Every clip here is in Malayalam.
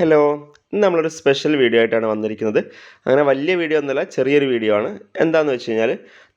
ഹലോ ഇന്ന് നമ്മളൊരു സ്പെഷ്യൽ വീഡിയോ ആയിട്ടാണ് വന്നിരിക്കുന്നത്. അങ്ങനെ വലിയ വീഡിയോ ഒന്നുമല്ല ചെറിയൊരു വീഡിയോ ആണ്. എന്താണെന്ന് വെച്ച് കഴിഞ്ഞാൽ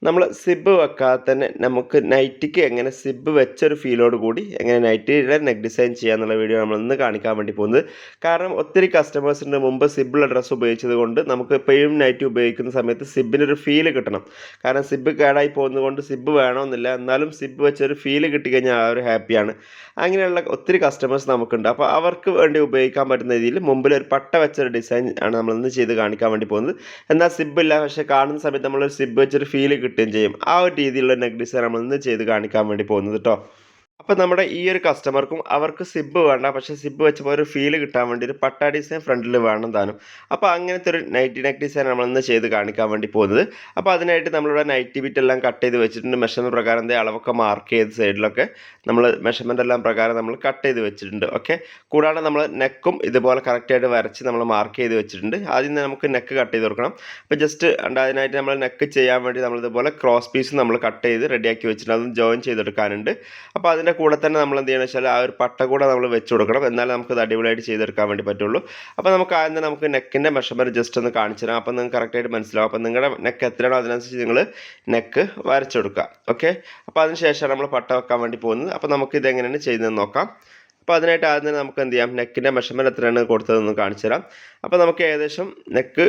നമ്മൾ സിബ് വെക്കാതെ തന്നെ നമുക്ക് നൈറ്റിക്ക് എങ്ങനെ സിബ് വെച്ചൊരു ഫീലോട് കൂടി എങ്ങനെ നൈറ്റിയുടെ നെക്ക് ഡിസൈൻ ചെയ്യാന്നുള്ള വീഡിയോ നമ്മൾ ഇന്ന് കാണിക്കാൻ വേണ്ടി പോകുന്നത്. കാരണം ഒത്തിരി കസ്റ്റമേഴ്സിന്റെ മുമ്പ് സിബിലുള്ള ഡ്രസ്സ് ഉപയോഗിച്ചത് കൊണ്ട് നമുക്ക് എപ്പോഴും നൈറ്റി ഉപയോഗിക്കുന്ന സമയത്ത് സിബിനൊരു ഫീൽ കിട്ടണം. കാരണം സിബ് കേടായി പോകുന്നത് കൊണ്ട് സിബ് വേണമെന്നില്ല. എന്നാലും സിബ് വെച്ചൊരു ഫീൽ കിട്ടിക്കഴിഞ്ഞാൽ ആ ഒരു ഹാപ്പിയാണ്. അങ്ങനെയുള്ള ഒത്തിരി കസ്റ്റമേഴ്സ് നമുക്കുണ്ട്. അപ്പോൾ അവർക്ക് വേണ്ടി ഉപയോഗിക്കാൻ പറ്റുന്ന രീതിയിൽ മുമ്പിൽ ഒരു പട്ട വെച്ചൊരു ഡിസൈൻ ആണ് നമ്മൾ ഇന്ന് ചെയ്ത് കാണിക്കാൻ വേണ്ടി പോകുന്നത്. എന്നാൽ സിബ് ഇല്ല. പക്ഷേ കാണുന്ന സമയത്ത് നമ്മളൊരു സിബ് വെച്ചൊരു ഫീൽ കിട്ടുകയും ചെയ്യും. ആ ഒരു രീതിയിലുള്ള ഡിസൈൻ നമ്മൾ ഇന്ന് ചെയ്ത് കാണിക്കാൻ വേണ്ടി പോകുന്നത് കേട്ടോ അപ്പോൾ നമ്മുടെ ഈ ഒരു കസ്റ്റമർക്കും അവർക്ക് സിബ് വേണ്ട പക്ഷേ സിബ് വെച്ചപ്പോൾ ഒരു ഫീൽ കിട്ടാൻ വേണ്ടി ഒരു പട്ട ഡിസൈൻ ഫ്രണ്ടിൽ വേണം താനും. അപ്പോൾ അങ്ങനത്തെ ഒരു നൈറ്റി നെക്ക് ഡിസൈൻ നമ്മൾ ഇന്ന് ചെയ്ത് കാണിക്കാൻ വേണ്ടി പോകുന്നത് അപ്പോൾ അതിനായിട്ട് നമ്മളിവിടെ നൈറ്റി ബിറ്റ് എല്ലാം കട്ട് ചെയ്ത് വെച്ചിട്ടുണ്ട്. മെഷർമെന്റ് പ്രകാരം അളവൊക്കെ മാർക്ക് ചെയ്ത് സൈഡിലൊക്കെ നമ്മൾ മെഷർമെന്റ് എല്ലാം പ്രകാരം നമ്മൾ കട്ട് ചെയ്ത് വെച്ചിട്ടുണ്ട്. ഓക്കെ കൂടാതെ നമ്മൾ നെക്കും ഇതുപോലെ കറക്റ്റായിട്ട് വരച്ച് നമ്മൾ മാർക്ക് ചെയ്ത് വെച്ചിട്ടുണ്ട്. ആദ്യം നമുക്ക് നെക്ക് കട്ട് ചെയ്ത് കൊടുക്കണം. അപ്പോൾ ജസ്റ്റ് അതിനായിട്ട് നമ്മൾ നെക്ക് ചെയ്യാൻ വേണ്ടി നമ്മളിതുപോലെ ക്രോസ് പീസ് നമ്മൾ കട്ട് ചെയ്ത് റെഡിയാക്കി വെച്ചിട്ടുണ്ട്. അതും ജോയിൻ ചെയ്തെടുക്കാനുണ്ട്. അപ്പോൾ അതിന്റെ കൂടെ തന്നെ നമ്മൾ എന്ത് ചെയ്യണം വെച്ചാൽ ആ ഒരു പട്ട കൂടെ നമ്മൾ വെച്ച് കൊടുക്കണം. എന്നാലേ നമുക്ക് ഇത് അടിപൊളിയായിട്ട് ചെയ്തെടുക്കാൻ വേണ്ടി പറ്റുള്ളൂ. അപ്പോൾ നമുക്ക് ആദ്യം നമുക്ക് നെക്കിന്റെ മെഷർമെന്റ് ജസ്റ്റ് ഒന്ന് കാണിച്ചു തരാം. അപ്പോൾ നിങ്ങൾക്ക് കറക്റ്റായിട്ട് മനസ്സിലാവും. അപ്പോൾ നിങ്ങളുടെ നെക്ക് എത്രയാണോ അതിനനുസരിച്ച് നിങ്ങൾ നെക്ക് വരച്ചെടുക്കുക. ഓക്കെ അപ്പോൾ അതിനുശേഷം നമ്മൾ പട്ട വെക്കാൻ വേണ്ടി പോകുന്നത്. അപ്പോൾ നമുക്ക് ഇതെങ്ങനെയാണ് ചെയ്യുന്നതെന്ന് നോക്കാം. അപ്പോൾ അതിനായിട്ട് ആദ്യം നമുക്ക് എന്ത് ചെയ്യാം? നെക്കിന്റെ മെഷർമെന്റ് എത്രയാണ് കൊടുത്തതെന്ന് കാണിച്ചു തരാം. അപ്പോൾ നമുക്ക് ഏകദേശം നെക്ക്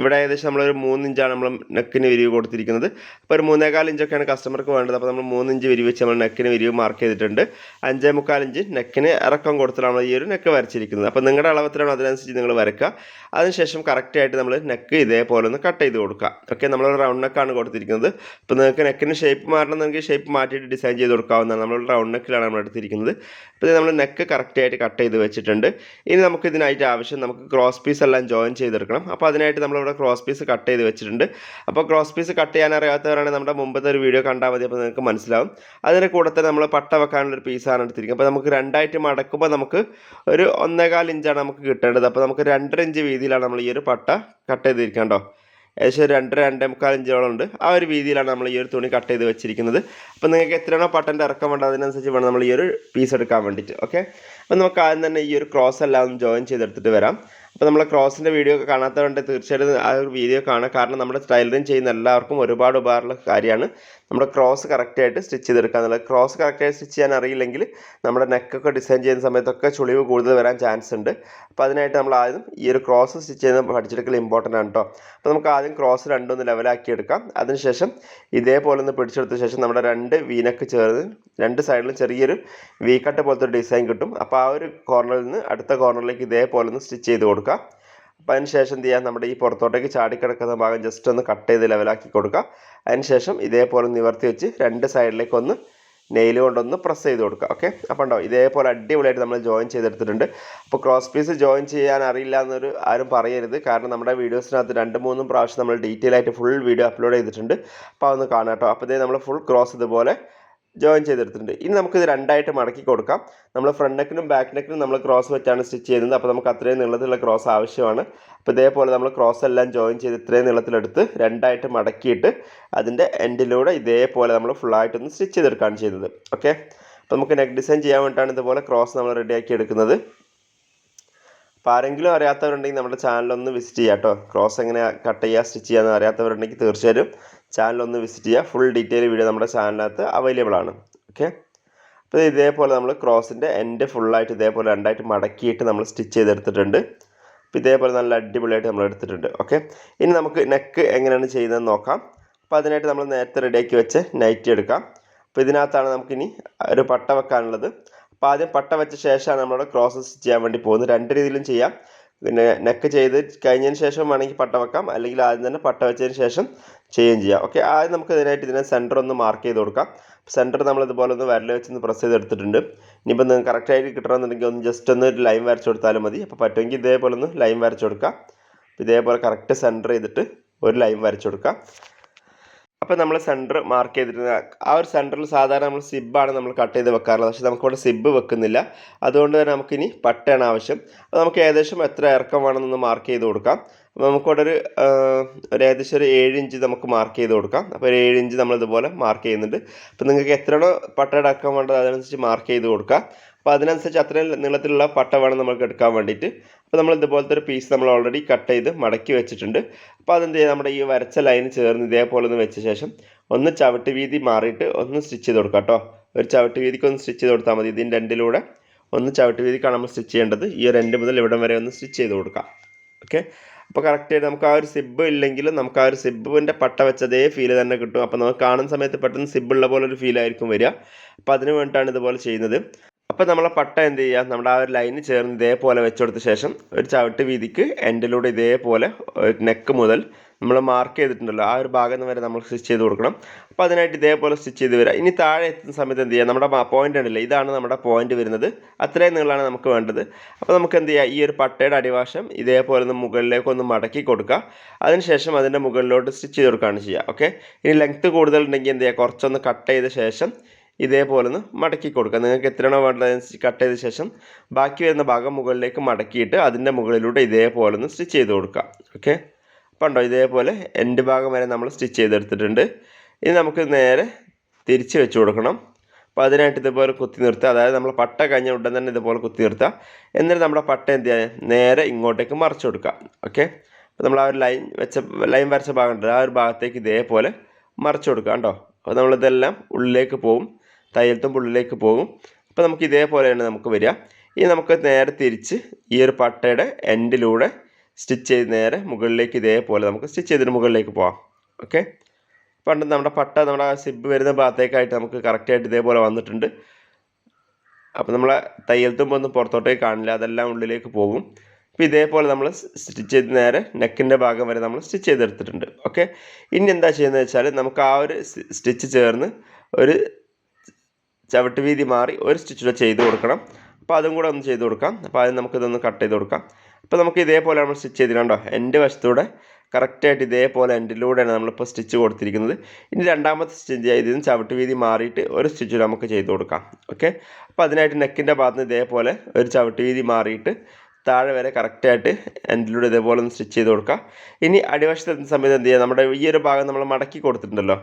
ഇവിടെ ഏകദേശം നമ്മളൊരു മൂന്നിഞ്ചാണ് നമ്മൾ നെക്കിന് വിരിവ് കൊടുത്തിരിക്കുന്നത്. അപ്പോൾ ഒരു മൂന്നേകാൽ ഇഞ്ചൊക്കെയാണ് കസ്റ്റമർക്ക് വേണ്ടത്. അപ്പോൾ നമ്മൾ മൂന്നിഞ്ച് വിരിവ് വെച്ച് നമ്മൾ നെക്കിന് വിരിവ് മാർക്ക് ചെയ്തിട്ടുണ്ട്. അഞ്ചേ മുക്കാൽ ഇഞ്ച് നെക്കിന് ഇറക്കം കൊടുത്തിട്ടാണ് നമ്മൾ ഈ ഒരു നെക്ക് വരച്ചിരിക്കുന്നത്. അപ്പോൾ നിങ്ങളുടെ അളവത്തിലാണ് അതിനനുസരിച്ച് നിങ്ങൾ വരയ്ക്കുക. അതിനുശേഷം കറക്റ്റായിട്ട് നമ്മൾ നെക്ക് ഇതേപോലെ ഒന്ന് കട്ട് ചെയ്ത് കൊടുക്കുക. ഓക്കെ നമ്മൾ റൗണ്ട് നെക്കാണ് കൊടുത്തിരിക്കുന്നത്. അപ്പോൾ നിങ്ങൾക്ക് നെക്കിന് ഷേപ്പ് മാറണമെന്നെങ്കിൽ ഷേപ്പ് മാറ്റിയിട്ട് ഡിസൈൻ ചെയ്ത് കൊടുക്കാവുന്നതാണ്. നമ്മൾ റൗണ്ട് നെക്കിലാണ് നമ്മൾ എടുത്തിരിക്കുന്നത്. അപ്പോൾ നമ്മൾ നെക്ക് കറക്റ്റായിട്ട് കട്ട് ചെയ്ത് വെച്ചിട്ടുണ്ട്. ഇനി നമുക്ക് ഇതിനായിട്ട് ആവശ്യം നമുക്ക് ക്രോസ് പീസ് എല്ലാം ജോയിൻ ചെയ്തെടുക്കണം. അപ്പോൾ അതിനായിട്ട് നമ്മളിവിടെ ക്രോസ് പീസ് കട്ട് ചെയ്ത് വെച്ചിട്ടുണ്ട്. അപ്പോൾ ക്രോസ് പീസ് കട്ട് ചെയ്യാൻ അറിയാത്തവരാണെങ്കിൽ നമ്മുടെ മുമ്പത്തെ ഒരു വീഡിയോ കണ്ടാൽ മതി അപ്പോൾ നിങ്ങൾക്ക് മനസ്സിലാവും. അതിന് കൂടെ തന്നെ നമ്മൾ പട്ട വെക്കാനുള്ള ഒരു പീസാണ് എടുത്തിരിക്കുന്നത്. അപ്പോൾ നമുക്ക് രണ്ടായിട്ട് മടക്കുമ്പോൾ നമുക്ക് ഒരു ഒന്നേകാൽ ഇഞ്ചാണ് നമുക്ക് കിട്ടേണ്ടത്. അപ്പോൾ നമുക്ക് രണ്ടര ഇഞ്ച് വീതിയിലാണ് നമ്മൾ ഈ ഒരു പട്ട കട്ട്. ചെയ്തിരിക്കേണ്ടോ ഏകദേശം രണ്ടര രണ്ടേ മുക്കാൽ ഇഞ്ചോളം ഉണ്ട്. ആ ഒരു രീതിയിലാണ് നമ്മൾ ഈ ഒരു തുണി കട്ട് ചെയ്ത് വെച്ചിരിക്കുന്നത്. അപ്പോൾ നിങ്ങൾക്ക് എത്രയാണോ പട്ടന്റെ ഇറക്കം വേണ്ടത് അതിനനുസരിച്ച് വേണം നമ്മൾ ഈ ഒരു പീസ് എടുക്കാൻ വേണ്ടിയിട്ട് ഓക്കെ അപ്പോൾ നമുക്ക് ആദ്യം തന്നെ ഈ ഒരു ക്രോസ് എല്ലാം ജോയിൻ ചെയ്തെടുത്തിട്ട് വരാം. അപ്പോൾ നമ്മൾ ക്രോസിന്റെ വീഡിയോ ഒക്കെ കാണാത്തതുകൊണ്ട് തീർച്ചയായിട്ടും ആ ഒരു വീഡിയോ കാണുക കാരണം നമ്മുടെ ടൈലറിങ് ചെയ്യുന്ന എല്ലാവർക്കും ഒരുപാട് ഉപകാരമുള്ള കാര്യമാണ്. നമ്മുടെ ക്രോസ് കറക്റ്റായിട്ട് സ്റ്റിച്ച് ചെയ്തെടുക്കുക എന്നുള്ളത് ക്രോസ് കറക്റ്റായിട്ട് സ്റ്റിച്ച് ചെയ്യാൻ അറിയില്ലെങ്കിൽ നമ്മുടെ നെക്കൊക്കെ ഡിസൈൻ ചെയ്യുന്ന സമയത്തൊക്കെ ചുളിവ് കൂടുതൽ വരാൻ ചാൻസ് ഉണ്ട്. അപ്പോൾ അതിനായിട്ട് നമ്മൾ ആദ്യം ഈ ഒരു ക്രോസ് സ്റ്റിച്ച് ചെയ്യുന്ന പഠിച്ചെടുക്കൽ ഇമ്പോർട്ടന്റ് ആണ് കേട്ടോ അപ്പോൾ നമുക്ക് ആദ്യം ക്രോസ് രണ്ടൊന്ന് ലെവലാക്കി എടുക്കാം. അതിനുശേഷം ഇതേപോലെ ഒന്ന് പിടിച്ചെടുത്ത ശേഷം നമ്മുടെ രണ്ട് വീനക്ക് ചേർന്ന് രണ്ട് സൈഡിലും ചെറിയൊരു വി കട്ട് പോലത്തെ ഒരു ഡിസൈൻ കിട്ടും. അപ്പോൾ ആ ഒരു കോർണറിൽ നിന്ന് അടുത്ത കോർണറിലേക്ക് ഇതേപോലെ ഒന്ന് സ്റ്റിച്ച് ചെയ്ത് കൊടുക്കുക അപ്പോൾ അതിന് ശേഷം എന്ത് ചെയ്യാം? നമ്മുടെ ഈ പുറത്തോട്ടേക്ക് ചാടിക്കിടക്കുന്ന ഭാഗം ജസ്റ്റ് ഒന്ന് കട്ട് ചെയ്ത് ലെവലാക്കി കൊടുക്കുക അതിന് ശേഷം ഇതേപോലെ നിവർത്തി വെച്ച് രണ്ട് സൈഡിലേക്ക് ഒന്ന് നെയിൽ കൊണ്ടൊന്ന് പ്രസ് ചെയ്ത് കൊടുക്കുക ഓക്കെ അപ്പോൾ ഉണ്ടാവും ഇതേപോലെ അടിപൊളിയായിട്ട് നമ്മൾ ജോയിൻ ചെയ്തെടുത്തിട്ടുണ്ട്. അപ്പോൾ ക്രോസ് പീസ് ജോയിൻ ചെയ്യാൻ അറിയില്ല എന്നൊരു ആരും പറയരുത്. കാരണം നമ്മുടെ വീഡിയോസിനകത്ത് രണ്ട് മൂന്നും പ്രാവശ്യം നമ്മൾ ഡീറ്റെയിൽ ആയിട്ട് ഫുൾ വീഡിയോ അപ്ലോഡ് ചെയ്തിട്ടുണ്ട്. അപ്പോൾ അതൊന്ന് കാണാം കേട്ടോ അപ്പോൾ നമ്മൾ ഫുൾ ക്രോസ് ഇതുപോലെ ജോയിൻ ചെയ്തെടുത്തിട്ടുണ്ട്. ഇനി നമുക്കിത് രണ്ടായിട്ട് മടക്കി കൊടുക്കാം. നമ്മൾ ഫ്രണ്ട് നെക്കിനും ബാക്ക് നെക്കിനും നമ്മൾ ക്രോസ് വെച്ചാണ് സ്റ്റിച്ച് ചെയ്യുന്നത്. അപ്പോൾ നമുക്ക് അത്രയും നീളത്തിലുള്ള ക്രോസ് ആവശ്യമാണ്. അപ്പോൾ ഇതേപോലെ നമ്മൾ ക്രോസ് എല്ലാം ജോയിൻ ചെയ്ത് ഇത്രയും നീളത്തിലെടുത്ത് രണ്ടായിട്ട് മടക്കിയിട്ട് അതിന്റെ എൻഡിലൂടെ ഇതേപോലെ നമ്മൾ ഫുള്ളായിട്ടൊന്ന് സ്റ്റിച്ച് ചെയ്തെടുക്കുകയാണ് ചെയ്യുന്നത് ഓക്കെ അപ്പോൾ നമുക്ക് നെക്ക് ഡിസൈൻ ചെയ്യാൻ വേണ്ടിയിട്ടാണ് ഇതുപോലെ ക്രോസ് നമ്മൾ റെഡിയാക്കി എടുക്കുന്നത്. അപ്പോൾ ആരെങ്കിലും അറിയാത്തവരുണ്ടെങ്കിൽ നമ്മുടെ ചാനലൊന്ന് വിസിറ്റ് ചെയ്യാം കേട്ടോ ക്രോസ് എങ്ങനെ കട്ട് ചെയ്യുക സ്റ്റിച്ച് ചെയ്യാമെന്ന് അറിയാത്തവരുണ്ടെങ്കിൽ തീർച്ചയായും ചാനലൊന്ന് വിസിറ്റ് ചെയ്യുക ഫുൾ ഡീറ്റെയിൽ വീഡിയോ നമ്മുടെ ചാനലിനകത്ത് അവൈലബിൾ ആണ്. ഓക്കെ അപ്പോൾ ഇതേപോലെ നമ്മൾ ക്രോസിന്റെ എൻഡ് ഫുള്ളായിട്ട് ഇതേപോലെ രണ്ടായിട്ട് മടക്കിയിട്ട് നമ്മൾ സ്റ്റിച്ച് ചെയ്തെടുത്തിട്ടുണ്ട്. അപ്പോൾ ഇതേപോലെ നല്ല അടിപൊളിയായിട്ട് നമ്മൾ എടുത്തിട്ടുണ്ട്. ഓക്കെ ഇനി നമുക്ക് നെക്ക് എങ്ങനെയാണ് ചെയ്യുന്നതെന്ന് നോക്കാം. അപ്പോൾ അതിനായിട്ട് നമ്മൾ നേരത്തെ റെഡിയാക്കി വെച്ച് നൈറ്റി എടുക്കാം. അപ്പോൾ ഇതിനകത്താണ് നമുക്കിനി ഒരു പട്ട വെക്കാനുള്ളത്. അപ്പോൾ ആദ്യം പട്ട വെച്ച ശേഷമാണ് നമ്മുടെ ക്രോസ് സ്റ്റിച്ച് ചെയ്യാൻ വേണ്ടി പോകുന്നത്. രണ്ട് രീതിയിലും ചെയ്യാം. പിന്നെ നെക്ക് ചെയ്ത് കഴിഞ്ഞതിന് ശേഷം വേണമെങ്കിൽ പട്ട വെക്കാം. അല്ലെങ്കിൽ ആദ്യം തന്നെ പട്ട വെച്ചതിന് ശേഷം ചെയ്യുകയും ചെയ്യാം. ഓക്കെ ആദ്യം നമുക്ക് ഇതിനായിട്ട് ഇതിനെ സെന്റർ ഒന്ന് മാർക്ക് ചെയ്ത് കൊടുക്കാം. സെന്റർ നമ്മൾ ഇതുപോലെ ഒന്ന് വരൽ വെച്ച് ഒന്ന് പ്രസ് ചെയ്തെടുത്തിട്ടുണ്ട്. ഇനിയിപ്പോൾ നിങ്ങൾക്ക് കറക്റ്റായിട്ട് കിട്ടണമെന്നുണ്ടെങ്കിൽ ഒന്ന് ജസ്റ്റ് ഒന്ന് ഒരു ലൈൻ വരച്ച് കൊടുത്താലും മതി. അപ്പോൾ പറ്റുമെങ്കിൽ ഇതേപോലെ ഒന്ന് ലൈൻ വരച്ച് കൊടുക്കാം. ഇതേപോലെ കറക്റ്റ് സെന്റർ ചെയ്തിട്ട് ഒരു ലൈൻ വരച്ച് കൊടുക്കാം. അപ്പോൾ നമ്മൾ സെന്റർ മാർക്ക് ചെയ്തിരുന്ന ആ ഒരു സെന്ററിൽ സാധാരണ നമ്മൾ സിബാണ് നമ്മൾ കട്ട് ചെയ്ത് വെക്കാറുള്ളത്. പക്ഷേ നമുക്കിവിടെ സിബ് വെക്കുന്നില്ല. അതുകൊണ്ട് തന്നെ നമുക്കിനി പട്ടയാണ് ആവശ്യം. അപ്പോൾ നമുക്ക് ഏകദേശം എത്ര ഇറക്കം വേണമെന്നൊന്ന് മാർക്ക് ചെയ്ത് കൊടുക്കാം. അപ്പോൾ നമുക്കിവിടെ ഒരു ഒരു ഏകദേശം ഒരു ഏഴ് ഇഞ്ച് നമുക്ക് മാർക്ക് ചെയ്ത് കൊടുക്കാം. അപ്പോൾ ഒരു ഏഴ് ഇഞ്ച് നമ്മളിതുപോലെ മാർക്ക് ചെയ്യുന്നുണ്ട്. അപ്പോൾ നിങ്ങൾക്ക് എത്രയാണോ പട്ടയുടെ ഇറക്കം വേണ്ടത് അതനുസരിച്ച് മാർക്ക് ചെയ്ത് കൊടുക്കുക അപ്പോൾ അതിനനുസരിച്ച് അത്രയും നീളത്തിലുള്ള പട്ട വേണം നമുക്ക് എടുക്കാൻ വേണ്ടിയിട്ട്. അപ്പോൾ നമ്മൾ ഇതുപോലത്തെ ഒരു പീസ് നമ്മൾ ഓൾറെഡി കട്ട് ചെയ്ത് മടക്കി വെച്ചിട്ടുണ്ട്. അപ്പോൾ അതെന്ത് ചെയ്യുക നമ്മുടെ ഈ വരച്ച ലൈൻ ചേർന്ന് ഇതേപോലെ ഒന്ന് വെച്ച ശേഷം ഒന്ന് ചവിട്ട് വീതി മാറിയിട്ട് ഒന്ന് സ്റ്റിച്ച് ചെയ്ത് കൊടുക്കാം കേട്ടോ. ഒരു ചവിട്ട് വീതിക്ക് ഒന്ന് സ്റ്റിച്ച് ചെയ്ത് കൊടുത്താൽ മതി. ഇതിന്റെ രണ്ടിലൂടെ ഒന്ന് ചവിട്ട് വീതിക്കാണ് നമ്മൾ സ്റ്റിച്ച് ചെയ്യേണ്ടത്. ഈ ഒരു എൻഡ് മുതൽ ഇവിടം വരെ ഒന്ന് സ്റ്റിച്ച് ചെയ്ത് കൊടുക്കാം. ഓക്കെ അപ്പോൾ കറക്റ്റായിട്ട് നമുക്ക് ആ ഒരു സിബ് ഇല്ലെങ്കിലും നമുക്ക് ആ ഒരു സിബിന്റെ പട്ട വെച്ച അതേ ഫീൽ തന്നെ കിട്ടും. അപ്പോൾ നമുക്ക് കാണുന്ന സമയത്ത് പെട്ടെന്ന് ഉള്ള പോലെ ഒരു ഫീൽ ആയിരിക്കും വരിക. അപ്പോൾ അതിന് വേണ്ടിയിട്ടാണ് ഇതുപോലെ ചെയ്യുന്നത്. അപ്പോൾ നമ്മളെ പട്ട എന്ത് ചെയ്യുക നമ്മുടെ ആ ഒരു ലൈന് ചേർന്ന് ഇതേപോലെ വെച്ചെടുത്ത ശേഷം ഒരു ചവിട്ട് വീതിക്ക് എൻഡിലൂടെ ഇതേപോലെ നെക്ക് മുതൽ നമ്മൾ മാർക്ക് ചെയ്തിട്ടുണ്ടല്ലോ. ആ ഒരു ഭാഗം വരെ നമ്മൾ സ്റ്റിച്ച് ചെയ്ത് കൊടുക്കണം. അപ്പോൾ അതിനായിട്ട് ഇതേപോലെ സ്റ്റിച്ച് ചെയ്ത് വരിക ഇനി താഴെ എത്തുന്ന സമയത്ത് എന്ത് ചെയ്യുക നമ്മുടെ പോയിന്റ് ഉണ്ടല്ലോ ഇതാണ് നമ്മുടെ പോയിന്റ് വരുന്നത്. അത്രയും നീളമാണ് നമുക്ക് വേണ്ടത്. അപ്പോൾ നമുക്ക് എന്ത് ചെയ്യുക ഈ ഒരു പട്ടയുടെ അടിവാശം ഇതേപോലെ ഒന്ന് മുകളിലേക്ക് ഒന്ന് മടക്കി കൊടുക്കുക അതിനുശേഷം അതിന്റെ മുകളിലോട്ട് സ്റ്റിച്ച് ചെയ്ത് കൊടുക്കുകയാണ് ചെയ്യുക. ഓക്കെ ഇനി ലെങ്ത്ത് കൂടുതലുണ്ടെങ്കിൽ എന്ത് ചെയ്യുക കുറച്ചൊന്ന് കട്ട് ചെയ്ത ശേഷം ഇതേപോലെ ഒന്ന് മടക്കി കൊടുക്കുക നിങ്ങൾക്ക് എത്രയാണോ വേണ്ടത് കട്ട് ചെയ്ത ശേഷം ബാക്കി വരുന്ന ഭാഗം മുകളിലേക്ക് മടക്കിയിട്ട് അതിന്റെ മുകളിലൂടെ ഇതേപോലെ ഒന്ന് സ്റ്റിച്ച് ചെയ്ത് കൊടുക്കുക ഓക്കെ അപ്പോൾ ഇതേപോലെ എൻഡ് ഭാഗം വരെ നമ്മൾ സ്റ്റിച്ച് ചെയ്തെടുത്തിട്ടുണ്ട്. ഇനി നമുക്ക് നേരെ തിരിച്ച് വെച്ച് കൊടുക്കണം. അപ്പോൾ അതിനായിട്ട് ഇതുപോലെ കുത്തി നിർത്തുക. അതായത് നമ്മൾ പട്ട കഴിഞ്ഞ ഉടൻ തന്നെ ഇതുപോലെ കുത്തി നിർത്തുക. എന്നിട്ട് നമ്മുടെ പട്ട എന്ത് ചെയ്യുക നേരെ ഇങ്ങോട്ടേക്ക് മറിച്ച് കൊടുക്കുക. ഓക്കെ അപ്പോൾ നമ്മൾ ആ ഒരു ലൈൻ വെച്ച ലൈൻ വരച്ച ഭാഗം ഉണ്ട് ആ ഒരു ഭാഗത്തേക്ക് ഇതേപോലെ മറിച്ച് കൊടുക്കുക. കേട്ടോ അപ്പോൾ നമ്മളിതെല്ലാം ഉള്ളിലേക്ക് പോകും തയ്യൽത്തും ഉള്ളിലേക്ക് പോകും. അപ്പോൾ നമുക്ക് ഇതേപോലെ തന്നെ നമുക്ക് വരിക. ഇനി നമുക്ക് നേരെ തിരിച്ച് ഈ ഒരു പട്ടയുടെ എൻഡിലൂടെ സ്റ്റിച്ച് ചെയ്ത് നേരെ മുകളിലേക്ക് ഇതേപോലെ നമുക്ക് സ്റ്റിച്ച് ചെയ്തിട്ട് മുകളിലേക്ക് പോവാം. ഓക്കെ പണ്ട് നമ്മുടെ പട്ട നമ്മുടെ സിബ് വരുന്ന ഭാഗത്തേക്കായിട്ട് നമുക്ക് കറക്റ്റായിട്ട് ഇതേപോലെ വന്നിട്ടുണ്ട്. അപ്പോൾ നമ്മളെ തയ്യൽ തുമ്പൊന്നും പുറത്തോട്ടേക്ക് കാണില്ല. അതെല്ലാം ഉള്ളിലേക്ക് പോകും. അപ്പോൾ ഇതേപോലെ നമ്മൾ സ്റ്റിച്ച് ചെയ്ത് നേരെ നെക്കിന്റെ ഭാഗം വരെ നമ്മൾ സ്റ്റിച്ച് ചെയ്തെടുത്തിട്ടുണ്ട്. ഓക്കെ ഇനി എന്താ ചെയ്യുന്നത് വെച്ചാൽ നമുക്ക് ആ ഒരു സ്റ്റിച്ച് ചേർന്ന് ഒരു ചവിട്ട് വീതി മാറി ഒരു സ്റ്റിച്ചിലൂടെ ചെയ്ത് കൊടുക്കണം. അപ്പോൾ അതും കൂടെ ഒന്ന് ചെയ്ത് കൊടുക്കാം. അപ്പോൾ ആദ്യം നമുക്കിതൊന്ന് കട്ട് ചെയ്ത് കൊടുക്കാം. അപ്പോൾ നമുക്ക് ഇതേപോലെ നമ്മൾ സ്റ്റിച്ച് ചെയ്തിട്ടുണ്ടോ എന്റെ വശത്തൂടെ കറക്റ്റായിട്ട് ഇതേപോലെ എൻഡിലൂടെയാണ് നമ്മളിപ്പോൾ സ്റ്റിച്ച് കൊടുത്തിരിക്കുന്നത്. ഇനി രണ്ടാമത്തെ സ്റ്റിച്ച് ചെയ്തതിന് ചവിട്ട് വീതി മാറിയിട്ട് ഒരു സ്റ്റിച്ച് നമുക്ക് ചെയ്ത് കൊടുക്കാം. ഓക്കെ അപ്പോൾ അതിനായിട്ട് നെക്കിന്റെ ഭാഗത്ത് ഇതേപോലെ ഒരു ചവിട്ട് വീതി മാറിയിട്ട് താഴെ വരെ കറക്റ്റായിട്ട് എൻഡിലൂടെ ഇതേപോലെ ഒന്ന് സ്റ്റിച്ച് ചെയ്ത് കൊടുക്കുക ഇനി അടിവശത്ത് സമയത്ത് എന്ത് ചെയ്യുക? നമ്മുടെ ഈ ഒരു ഭാഗം നമ്മൾ മടക്കി കൊടുത്തിട്ടുണ്ടല്ലോ.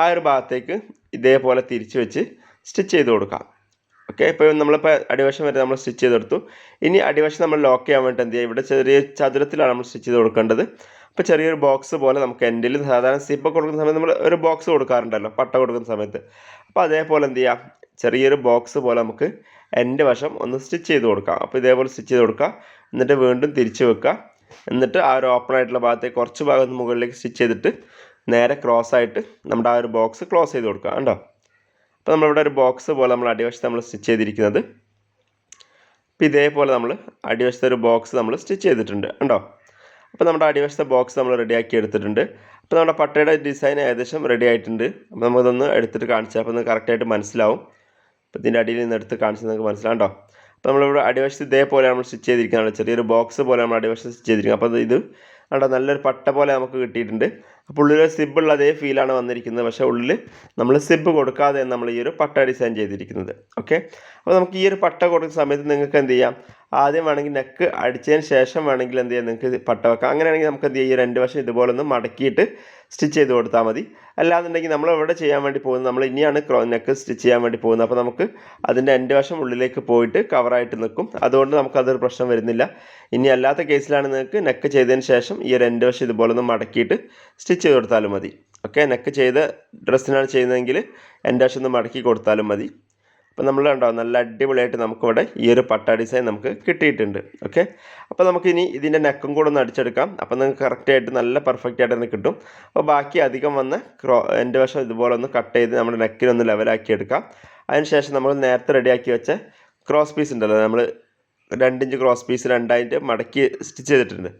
ആ ഒരു ഭാഗത്തേക്ക് ഇതേപോലെ തിരിച്ച് വെച്ച് സ്റ്റിച്ച് ചെയ്ത് കൊടുക്കാം. ഓക്കെ ഇപ്പോൾ നമ്മളിപ്പോൾ അടിവശം വരെ നമ്മൾ സ്റ്റിച്ച് ചെയ്തെടുത്തു. ഇനി അടിവശം നമ്മൾ ലോക്ക് ചെയ്യാൻ വേണ്ടി എന്ത് ചെയ്യുക ഇവിടെ ചെറിയ ചതുരത്തിലാണ് നമ്മൾ സ്റ്റിച്ച് ചെയ്ത് കൊടുക്കേണ്ടത്. അപ്പോൾ ചെറിയൊരു ബോക്സ് പോലെ നമുക്ക് എൻഡിൽ സാധാരണ സിപ്പ് കൊടുക്കുന്ന സമയത്ത് നമ്മൾ ഒരു ബോക്സ് കൊടുക്കാറുണ്ടല്ലോ പട്ട കൊടുക്കുന്ന സമയത്ത്. അപ്പോൾ അതേപോലെ എന്ത് ചെയ്യാം? ചെറിയൊരു ബോക്സ് പോലെ നമുക്ക് എന്റെ വശം ഒന്ന് സ്റ്റിച്ച് ചെയ്ത് കൊടുക്കാം. അപ്പോൾ ഇതേപോലെ സ്റ്റിച്ച് ചെയ്ത് കൊടുക്കുക. എന്നിട്ട് വീണ്ടും തിരിച്ച് വെക്കുക. എന്നിട്ട് ആ ഒരു ഓപ്പൺ ആയിട്ടുള്ള ഭാഗത്തെ കുറച്ച് ഭാഗത്ത് മുകളിലേക്ക് സ്റ്റിച്ച് ചെയ്തിട്ട് നേരെ ക്രോസ് ആയിട്ട് നമ്മുടെ ആ ഒരു ബോക്സ് ക്ലോസ് ചെയ്ത് കൊടുക്കുക. കണ്ടോ? അപ്പോൾ നമ്മളിവിടെ ഒരു ബോക്സ് പോലെ നമ്മൾ അടിവശത്ത് നമ്മൾ സ്റ്റിച്ച് ചെയ്തിരിക്കുന്നത്. അപ്പോൾ ഇതേപോലെ നമ്മൾ അടിവശത്തെ ഒരു ബോക്സ് നമ്മൾ സ്റ്റിച്ച് ചെയ്തിട്ടുണ്ട് ഉണ്ടോ അപ്പോൾ നമ്മുടെ അടിവശത്തെ ബോക്സ് നമ്മൾ റെഡിയാക്കി എടുത്തിട്ടുണ്ട്. അപ്പോൾ നമ്മുടെ പട്ടയുടെ ഡിസൈൻ ഏകദേശം റെഡി ആയിട്ടുണ്ട്. അപ്പോൾ നമുക്കൊന്ന് എടുത്തിട്ട് കാണിച്ചാൽ അപ്പോൾ ഒന്ന് കറക്റ്റായിട്ട് മനസ്സിലാവും. അപ്പോൾ ഇതിന്റെ അടിയിൽ നിന്ന് എടുത്ത് കാണിച്ചാൽ നിങ്ങൾക്ക് മനസ്സിലാവും കേട്ടോ അപ്പോൾ നമ്മളിവിടെ അടിവശത്ത് ഇതേപോലെ നമ്മൾ സ്റ്റിച്ച് ചെയ്തിരിക്കുകയാണ്. ചെറിയൊരു ബോക്സ് പോലെ നമ്മൾ അടിവശത്ത് സ്റ്റിച്ച് ചെയ്തിരിക്കുന്നത് അപ്പോൾ ഇത് കണ്ടോ? നല്ലൊരു പട്ട പോലെ നമുക്ക് കിട്ടിയിട്ടുണ്ട്. അപ്പോൾ ഉള്ളിൽ സിബുള്ള അതേ ഫീലാണ് വന്നിരിക്കുന്നത്. പക്ഷേ ഉള്ളിൽ നമ്മൾ സിബ് കൊടുക്കാതെ നമ്മൾ ഈ ഒരു പട്ട ഡിസൈൻ ചെയ്തിരിക്കുന്നത്. ഓക്കെ അപ്പോൾ നമുക്ക് ഈ ഒരു പട്ട കൊടുക്കുന്ന സമയത്ത് നിങ്ങൾക്ക് എന്ത് ചെയ്യാം? ആദ്യം വേണമെങ്കിൽ നെക്ക് അടിച്ചതിന് ശേഷം വേണമെങ്കിൽ എന്ത് ചെയ്യാം? നിങ്ങൾക്ക് പട്ട വെക്കാം. അങ്ങനെയാണെങ്കിൽ നമുക്ക് എന്ത് ചെയ്യാം? ഈ രണ്ട് വശം ഇതുപോലെ ഒന്ന് മടക്കിയിട്ട് സ്റ്റിച്ച് ചെയ്ത് കൊടുത്താൽ മതി. അല്ലാന്നുണ്ടെങ്കിൽ നമ്മൾ ഇവിടെ ചെയ്യാൻ വേണ്ടി പോകുന്നത്? നമ്മൾ ഇനിയാണ് ക്രോ നെക്ക് സ്റ്റിച്ച് ചെയ്യാൻ വേണ്ടി പോകുന്നത്. അപ്പോൾ നമുക്ക് അതിന്റെ രണ്ട് വശം ഉള്ളിലേക്ക് പോയിട്ട് കവറായിട്ട് നിൽക്കും. അതുകൊണ്ട് നമുക്കതൊരു പ്രശ്നം വരുന്നില്ല. ഇനി അല്ലാത്ത കേസിലാണ് നിങ്ങൾക്ക് നെക്ക് ചെയ്തതിന് ശേഷം ഈ എന്റെ വശം ഇതുപോലെ ഒന്ന് മടക്കിയിട്ട് സ്റ്റിച്ച് ചെയ്ത് കൊടുത്താലും മതി. ഓക്കെ? നെക്ക് ചെയ്ത് ഡ്രസ്സിനാണ് ചെയ്യുന്നതെങ്കിൽ എന്റെ ഒന്ന് മടക്കി കൊടുത്താലും മതി. അപ്പോൾ നമ്മൾ ഉണ്ടാവും നല്ല അടിപൊളിയായിട്ട് നമുക്കിവിടെ ഈ ഒരു പട്ട ഡിസൈൻ നമുക്ക് കിട്ടിയിട്ടുണ്ട്. ഓക്കെ? അപ്പോൾ നമുക്കിനി ഇതിന്റെ നെക്കും കൂടെ ഒന്ന് അടിച്ചെടുക്കാം. അപ്പോൾ നിങ്ങൾക്ക് കറക്റ്റായിട്ട് നല്ല പെർഫെക്റ്റ് ആയിട്ട് തന്നെ കിട്ടും. അപ്പോൾ ബാക്കി അധികം വന്ന് ക്രോ എന്റെ വശം ഇതുപോലെ ഒന്ന് കട്ട് ചെയ്ത് നമ്മുടെ നെക്കിനൊന്ന് ലെവലാക്കി എടുക്കാം. അതിനുശേഷം നമ്മൾ നേരത്തെ റെഡിയാക്കി വെച്ച ക്രോസ് പീസ് ഉണ്ടല്ലോ. നമ്മൾ രണ്ടിഞ്ച് ക്രോസ് പീസ് രണ്ടായിട്ട് മടക്കി സ്റ്റിച്ച് ചെയ്തിട്ടുണ്ട്.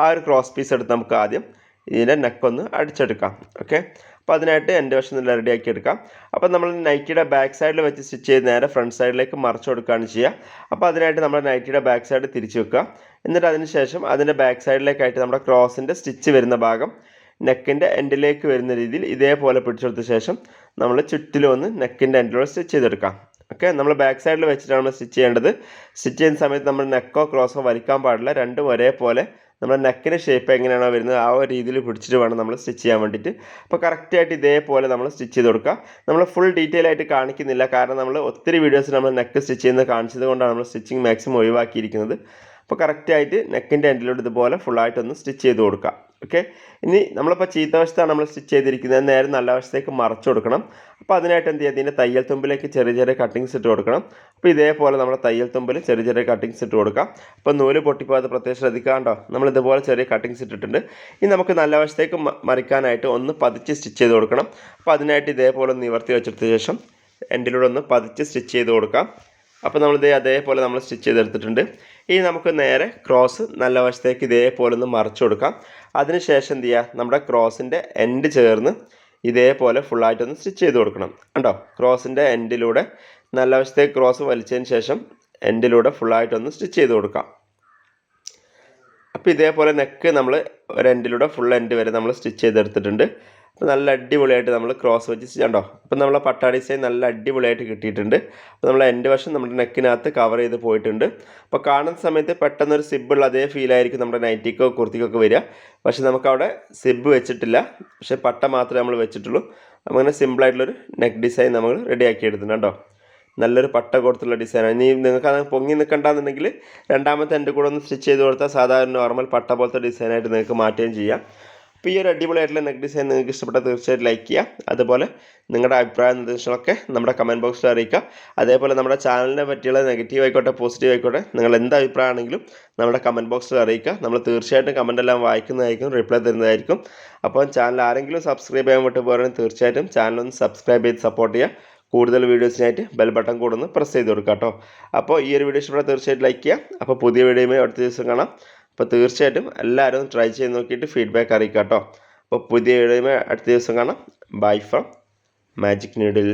ആ ഒരു ക്രോസ് പീസ് എടുത്ത് നമുക്ക് ആദ്യം ഇതിന്റെ നെക്കൊന്ന് അടിച്ചെടുക്കാം. ഓക്കെ അപ്പോൾ അതിനായിട്ട് എന്റെ വശം നല്ല റെഡിയാക്കി എടുക്കാം അപ്പോൾ നമ്മൾ നൈറ്റിയുടെ ബാക്ക് സൈഡിൽ വെച്ച് സ്റ്റിച്ച് ചെയ്ത് നേരെ ഫ്രണ്ട് സൈഡിലേക്ക് മറിച്ച് കൊടുക്കുകയാണ് ചെയ്യുക. അപ്പോൾ അതിനായിട്ട് നമ്മൾ നൈറ്റിയുടെ ബാക്ക് സൈഡ് തിരിച്ച് വെക്കുക. എന്നിട്ട് അതിന് ശേഷം അതിന്റെ ബാക്ക് സൈഡിലേക്കായിട്ട് നമ്മുടെ ക്രോസിന്റെ സ്റ്റിച്ച് വരുന്ന ഭാഗം നെക്കിന്റെ എൻഡിലേക്ക് വരുന്ന രീതിയിൽ ഇതേപോലെ പിടിച്ചെടുത്ത ശേഷം നമ്മൾ ചുറ്റിലും ഒന്ന് നെക്കിന്റെ എൻഡിലൂടെ സ്റ്റിച്ച് ചെയ്തെടുക്കാം. ഓക്കെ നമ്മൾ ബാക്ക് സൈഡിൽ വെച്ചിട്ടാണ് നമ്മൾ സ്റ്റിച്ച് ചെയ്യേണ്ടത്. സ്റ്റിച്ച് ചെയ്യുന്ന സമയത്ത് നമ്മൾ നെക്കോ ക്രോസോ വലിക്കാൻ പാടില്ല. രണ്ടും ഒരേപോലെ നമ്മുടെ നെക്കിന്റെ ഷേപ്പ് എങ്ങനെയാണോ വരുന്നത് ആ ഒരു രീതിയിൽ പിടിച്ചിട്ട് വേണം നമ്മൾ സ്റ്റിച്ച് ചെയ്യാൻ വേണ്ടിയിട്ട്. അപ്പോൾ കറക്റ്റായിട്ട് ഇതേപോലെ നമ്മൾ സ്റ്റിച്ച് ചെയ്ത് കൊടുക്കുക. നമ്മൾ ഫുൾ ഡീറ്റെയിൽ ആയിട്ട് കാണിക്കുന്നില്ല. കാരണം നമ്മൾ ഒത്തിരി വീഡിയോസ് നമ്മൾ നെക്ക് സ്റ്റിച്ച് ചെയ്യുന്നത് കാണിച്ചത് കൊണ്ടാണ് നമ്മൾ സ്റ്റിച്ചിങ് മാക്സിമം ഒഴിവാക്കിയിരിക്കുന്നത്. അപ്പോൾ കറക്റ്റായിട്ട് നെക്കിന്റെ എൻഡിലോട്ട് ഇതുപോലെ ഫുള്ളായിട്ടൊന്ന് സ്റ്റിച്ച് ചെയ്ത് കൊടുക്കുക ഓക്കെ ഇനി നമ്മളിപ്പോൾ ചീത്ത വശത്താണ് നമ്മൾ സ്റ്റിച്ച് ചെയ്തിരിക്കുന്നത്. നേരെ നല്ല വശത്തേക്ക് മറച്ചു കൊടുക്കണം. അപ്പോൾ അതിനായിട്ട് എന്ത് ചെയ്യുക? ഇതിന്റെ തയ്യൽ തുമ്പിലേക്ക് ചെറിയ ചെറിയ കട്ടിങ്സ് ഇട്ട് കൊടുക്കണം. അപ്പോൾ ഇതേപോലെ നമ്മുടെ തയ്യൽ തുമ്പിൽ ചെറിയ ചെറിയ കട്ടിങ്സ് ഇട്ട് കൊടുക്കാം. അപ്പോൾ നൂൽ പൊട്ടിപ്പോകാതെ പ്രത്യേകം ശ്രദ്ധിക്കാണ്ടോ? നമ്മൾ ഇതുപോലെ ചെറിയ കട്ടിങ്സ് ഇട്ടിട്ടുണ്ട്. ഇനി നമുക്ക് നല്ല വശത്തേക്ക് മറിക്കാനായിട്ട് ഒന്ന് പതിച്ച് സ്റ്റിച്ച് ചെയ്ത് കൊടുക്കണം. അപ്പോൾ അതിനായിട്ട് ഇതേപോലെ ഒന്ന് നിവർത്തി വെച്ചെടുത്ത ശേഷം എൻഡിലൂടെ ഒന്ന് പതിച്ച് സ്റ്റിച്ച് ചെയ്ത് കൊടുക്കാം. അപ്പോൾ നമ്മൾ ഇതേ അതേപോലെ നമ്മൾ സ്റ്റിച്ച് ചെയ്തെടുത്തിട്ടുണ്ട്. ഇനി നമുക്ക് നേരെ ക്രോസ് നല്ല വശത്തേക്ക് ഇതേപോലെ ഒന്ന് മറിച്ചു കൊടുക്കാം. അതിനുശേഷം എന്ത് ചെയ്യുക നമ്മുടെ ക്രോസിന്റെ എൻഡ് ചേർന്ന് ഇതേപോലെ ഫുള്ളായിട്ടൊന്ന് സ്റ്റിച്ച് ചെയ്ത് കൊടുക്കണം. കണ്ടോ? ക്രോസിന്റെ എൻഡിലൂടെ നല്ല വശത്തേക്ക് ക്രോസ് വലിച്ചതിന് ശേഷം എൻഡിലൂടെ ഫുള്ളായിട്ടൊന്ന് സ്റ്റിച്ച് ചെയ്ത് കൊടുക്കാം. അപ്പോൾ ഇതേപോലെ നെക്ക് നമ്മൾ ഒരു എൻഡിലൂടെ ഫുൾ എൻഡ് വരെ നമ്മൾ സ്റ്റിച്ച് ചെയ്തെടുത്തിട്ടുണ്ട്. അപ്പോൾ നല്ല അടിപൊളിയായിട്ട് നമ്മൾ ക്രോസ് വെച്ച് ചെയ്യണ്ടോ അപ്പോൾ നമ്മളെ പട്ടാ ഡിസൈൻ നല്ല അടിപൊളിയായിട്ട് കിട്ടിയിട്ടുണ്ട്. അപ്പോൾ നമ്മൾ എന്റെ വശം നമ്മുടെ നെക്കിനകത്ത് കവർ ചെയ്ത് പോയിട്ടുണ്ട്. അപ്പോൾ കാണുന്ന സമയത്ത് പെട്ടെന്നൊരു സിബുള്ള അതേ ഫീലായിരിക്കും നമ്മുടെ നൈറ്റിക്കോ കുർത്തിക്കോ ഒക്കെ വരിക. പക്ഷേ നമുക്കവിടെ സിബ് വെച്ചിട്ടില്ല. പക്ഷേ പട്ട മാത്രമേ നമ്മൾ വെച്ചിട്ടുള്ളൂ. അങ്ങനെ സിമ്പിളായിട്ടുള്ളൊരു നെക്ക് ഡിസൈൻ നമ്മൾ റെഡിയാക്കി എടുത്തിട്ടുണ്ട് കേട്ടോ നല്ലൊരു പട്ട കൊടുത്തുള്ള ഡിസൈനാണ് ഇനി നിങ്ങൾക്ക് അത് പൊങ്ങി നിൽക്കണ്ടെന്നുണ്ടെങ്കിൽ രണ്ടാമത്തെ എന്റെ കൂടെ ഒന്ന് സ്റ്റിച്ച് ചെയ്ത് കൊടുത്താൽ സാധാരണ നോർമൽ പട്ട പോലത്തെ ഡിസൈനായിട്ട് നിങ്ങൾക്ക് മാറ്റുകയും ചെയ്യാം. അപ്പോൾ ഈ ഒരു അടിപൊളിയായിട്ടുള്ള നെക്ക് ഡിസൈൻ നിങ്ങൾക്ക് ഇഷ്ടപ്പെട്ടാൽ തീർച്ചയായിട്ടും ലൈക്ക് ചെയ്യുക അതുപോലെ നിങ്ങളുടെ അഭിപ്രായ നിർദ്ദേശങ്ങളൊക്കെ നമ്മുടെ കമന്റ് ബോക്സിൽ അറിയിക്കുക അതേപോലെ നമ്മുടെ ചാനലിനെ പറ്റിയുള്ള നെഗറ്റീവ് ആയിക്കോട്ടെ പോസിറ്റീവ് ആയിക്കോട്ടെ നിങ്ങൾ എന്ത് അഭിപ്രായമാണെങ്കിലും നമ്മുടെ കമന്റ് ബോക്സിൽ അറിയിക്കുക. നമ്മൾ തീർച്ചയായിട്ടും കമന്റ് എല്ലാം വായിക്കുന്നതായിരിക്കും റിപ്ലൈ തരുന്നതായിരിക്കും. അപ്പോൾ ചാനൽ ആരെങ്കിലും സബ്സ്ക്രൈബ് ചെയ്യാൻ വിട്ട് പോകുകയാണെങ്കിൽ തീർച്ചയായിട്ടും ചാനലൊന്ന് സബ്സ്ക്രൈബ് ചെയ്ത് സപ്പോർട്ട് ചെയ്യുക. കൂടുതൽ വീഡിയോസിനായിട്ട് ബെൽ ബട്ടൺ കൂടെ ഒന്ന് പ്രസ് ചെയ്ത് കൊടുക്കാം കേട്ടോ. അപ്പോൾ ഈ ഒരു വീഡിയോ ഇഷ്ടപ്പെട്ടാൽ തീർച്ചയായിട്ടും ലൈക്ക് ചെയ്യുക. അപ്പോൾ പുതിയ വീഡിയോയുമായി അടുത്ത ദിവസം കാണാം. അപ്പോൾ തീർച്ചയായിട്ടും എല്ലാവരും ഒന്ന് ട്രൈ ചെയ്ത് നോക്കിയിട്ട് ഫീഡ്ബാക്ക് അറിയിക്കുക കേട്ടോ അപ്പോൾ പുതിയ വീഡിയോയുമായി അടുത്ത ദിവസം കാണാം. Bye from magic needle